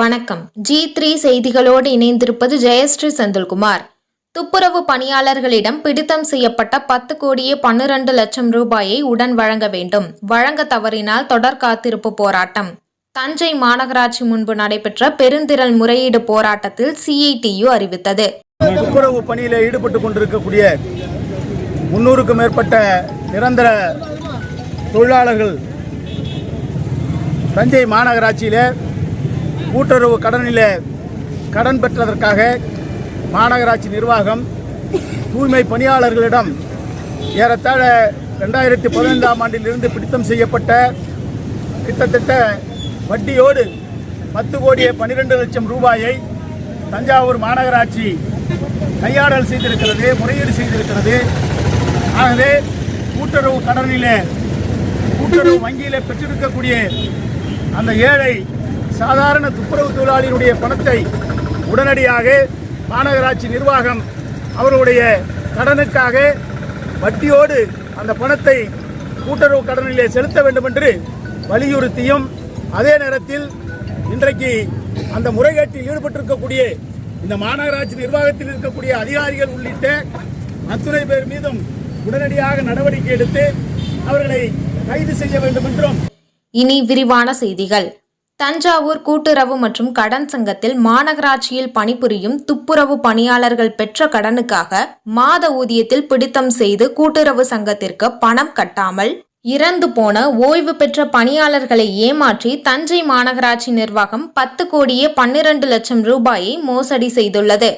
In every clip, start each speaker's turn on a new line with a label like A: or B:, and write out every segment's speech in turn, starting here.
A: வணக்கம். G three செய்திகளோடு இணைந்திருப்பது ஜெயஸ்ரீ செந்தில்குமார். துப்புரவு பணியாளர்களிடம் பிடித்தம் செய்யப்பட்ட பத்து கோடியே பன்னிரண்டு லட்சம் ரூபாயை உடன் வழங்க வேண்டும். வழங்க தவறினால் தொடர் காத்திருப்பு போராட்டம். தஞ்சை மாநகராட்சி முன்பு நடைபெற்ற பெருந்திரள் முறையீடு போராட்டத்தில் சிஐடியு அறிவித்தது.
B: துப்புரவு பணியில் ஈடுபட்டு கொண்டிருக்கக்கூடிய முன்னூறுக்கும் மேற்பட்ட நிரந்தர தொழிலாளர்கள் தஞ்சை மாநகராட்சியிலே கூட்டுறவு கடனில் கடன் பெற்றதற்காக மாநகராட்சி நிர்வாகம் தூய்மை பணியாளர்களிடம் ஏறத்தாழ ரெண்டாயிரத்தி பதினைந்தாம் ஆண்டிலிருந்து பிடித்தம் செய்யப்பட்ட கிட்டத்தட்ட வட்டியோடு பத்து கோடியே பன்னிரெண்டு லட்சம் ரூபாயை தஞ்சாவூர் மாநகராட்சி கையாடல் செய்திருக்கிறது முறையீடு செய்திருக்கிறது. ஆகவே கூட்டுறவு கடனிலே கூட்டுறவு வங்கியில் பெற்றிருக்கக்கூடிய அந்த ஏழை சாதாரண துப்புரவு தொழிலாளியினுடைய பணத்தை உடனடியாக மாநகராட்சி நிர்வாகம் அவருடைய கடனுக்காக வட்டியோடு அந்த பணத்தை கூட்டுறவு கடனிலே செலுத்த வேண்டும் என்று வலியுறுத்தியும் அதே நேரத்தில் இன்றைக்கு அந்த முறைகேட்டில் ஈடுபட்டிருக்கக்கூடிய இந்த மாநகராட்சி நிர்வாகத்தில் இருக்கக்கூடிய அதிகாரிகள் உள்ளிட்ட அத்துணை பேர் மீதும் உடனடியாக நடவடிக்கை எடுத்து அவர்களை கைது செய்ய வேண்டும் என்றும்
A: இனி விரிவான செய்திகள். தஞ்சாவூர் கூட்டுறவு மற்றும் கடன் சங்கத்தில் மாநகராட்சியில் பணிபுரியும் துப்புரவு பணியாளர்கள் பெற்ற கடனுக்காக மாத ஊதியத்தில் பிடித்தம் செய்து கூட்டுறவு சங்கத்திற்கு பணம் கட்டாமல் இறந்து போன ஓய்வு பெற்ற பணியாளர்களை ஏமாற்றி தஞ்சை மாநகராட்சி நிர்வாகம் பத்து கோடியே பன்னிரண்டு லட்சம் ரூபாயை மோசடி செய்துள்ளது.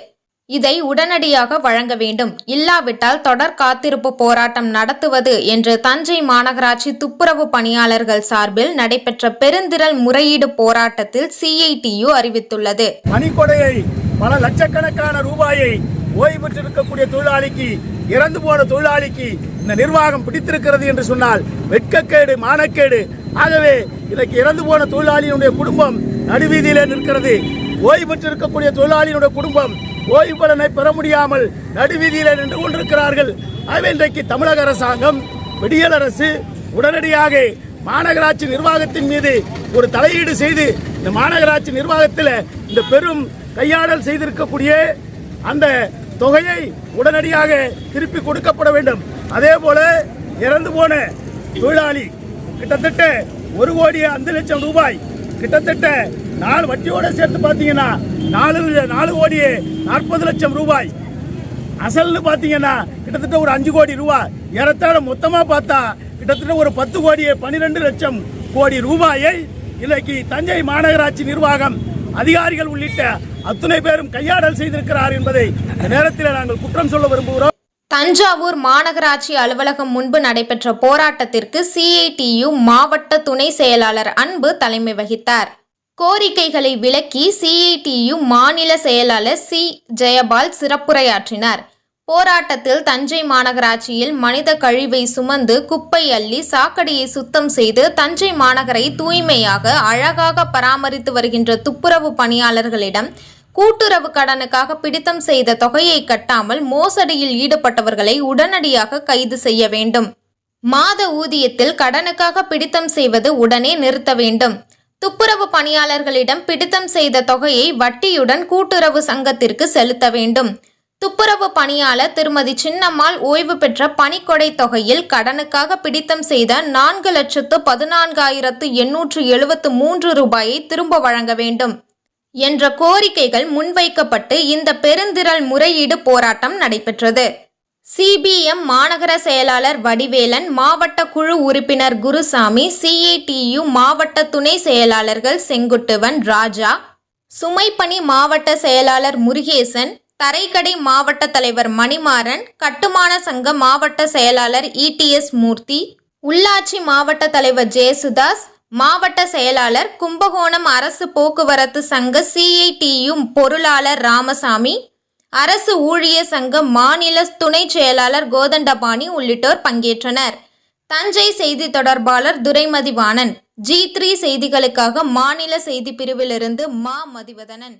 A: இதை உடனடியாக வழங்க வேண்டும். இல்லாவிட்டால் தொடர் காத்திருப்பு போராட்டம் நடத்துவது என்று தஞ்சை மாநகராட்சி துப்புரவு பணியாளர்கள் சார்பில் நடைபெற்ற பெருந்திரள் முறையீடு போராட்டத்தில் சிஐடியு அறிவித்துள்ளது.
B: மணிக்கொடையை பல லட்சக்கணக்கான ரூபாயை ஓய்வு பெற்றிருக்கக்கூடிய தொழிலாளிக்கு இறந்து போன தொழிலாளிக்கு இந்த நிர்வாகம் பிடித்திருக்கிறது என்று சொன்னால் வெட்கக்கேடு மானக்கேடு. ஆகவே இதற்கு இறந்து போன தொழிலாளியினுடைய குடும்பம் நடுவீதியிலே நிற்கிறது. ஓய்வு பெற்றிருக்கக்கூடிய தொழிலாளியினுடைய குடும்பம் ஓய்வு பலனை பெற முடியாமல் நடுவீதியில் நின்று கொண்டிருக்கிறார்கள். ஆகவே இன்றைக்கு தமிழக அரசாங்கம் விடியல் அரசு உடனடியாக மாநகராட்சி நிர்வாகத்தின் மீது ஒரு தலையீடு செய்து இந்த மாநகராட்சி நிர்வாகத்தில் இந்த பெரும் கையாடல் செய்திருக்கக்கூடிய அந்த தொகையை உடனடியாக திருப்பி கொடுக்கப்பட வேண்டும். அதே போல இறந்து போன தொழிலாளி கிட்டத்தட்ட ஒரு கோடி அஞ்சு லட்சம் ரூபாய் கிட்டத்தட்ட நாலு வட்டியோட சேர்த்து பார்த்தீங்கன்னா நாலு நாலு கோடி நாற்பது லட்சம் ரூபாய். அசல்னு பார்த்தீங்கன்னா கிட்டத்தட்ட ஒரு அஞ்சு கோடி ரூபாய். ஏறத்தாழ மொத்தமாக பார்த்தா கிட்டத்தட்ட ஒரு பத்து கோடியே பன்னிரெண்டு லட்சம் கோடி ரூபாயை இன்னைக்கு தஞ்சை மாநகராட்சி நிர்வாகம் அதிகாரிகள் உள்ளிட்ட அத்துணை பேரும் கையாடல் செய்திருக்கிறார் என்பதை நேரத்தில் நாங்கள் குற்றம் சொல்ல விரும்புகிறோம்.
A: தஞ்சாவூர் மாநகராட்சி அலுவலகம் முன்பு நடைபெற்ற போராட்டத்திற்கு சிஐடியு மாவட்ட துணை செயலாளர் அன்பு தலைமை வகித்தார். கோரிக்கைகளை விளக்கி சிஐடியு மாநில செயலாளர் சி. ஜெயபால் சிறப்புரையாற்றினார். போராட்டத்தில் தஞ்சை மாநகராட்சியில் மனித கழிவை சுமந்து குப்பை அள்ளி சாக்கடையை சுத்தம் செய்து தஞ்சை மாநகரை தூய்மையாக அழகாக பராமரித்து வருகின்ற துப்புரவு பணியாளர்களிடம் கூட்டுறவு கடனுக்காக பிடித்தம் செய்த தொகையை கட்டாமல் மோசடியில் ஈடுபட்டவர்களை உடனடியாக கைது செய்ய வேண்டும். மாத ஊதியத்தில் கடனுக்காக பிடித்தம் செய்வது உடனே நிறுத்த வேண்டும். துப்புரவு பணியாளர்களிடம் பிடித்தம் செய்த தொகையை வட்டியுடன் கூட்டுறவு சங்கத்திற்கு செலுத்த வேண்டும். துப்புரவு பணியாளர் திருமதி சின்னம்மாள் ஓய்வு பெற்ற பணிக்கொடை தொகையில் கடனுக்காக பிடித்தம் செய்த நான்கு லட்சத்து பதினான்காயிரத்து எண்ணூற்று எழுபத்து மூன்று ரூபாயை திரும்ப வழங்க வேண்டும் என்ற கோரிக்கைகள் முன்வைக்கப்பட்டு இந்த பெருந்திரள் முறையீடு போராட்டம் நடைபெற்றது. சிபிஎம் மாநகர செயலாளர் வடிவேலன் மாவட்ட குழு உறுப்பினர் குருசாமி சிஏடியு மாவட்ட துணை செயலாளர்கள் செங்குட்டுவன் ராஜா சுமைப்பணி மாவட்ட செயலாளர் முருகேசன் தரைக்கடை மாவட்ட தலைவர் மணிமாறன் கட்டுமான சங்க மாவட்ட செயலாளர் இடிஎஸ் மூர்த்தி உள்ளாட்சி மாவட்ட தலைவர் ஜெயசுதாஸ் மாவட்ட செயலாளர் கும்பகோணம் அரசு போக்குவரத்து சங்க சிஐடியு பொருளாளர் ராமசாமி அரசு ஊழியர் சங்க மாநில துணை செயலாளர் கோதண்டபாணி உள்ளிட்டோர் பங்கேற்றனர். தஞ்சை செய்தி தொடர்பாளர் துரைமதிவாணன் ஜி த்ரீ செய்திகளுக்காக மாநில செய்தி பிரிவிலிருந்து மா மதிவதனன்.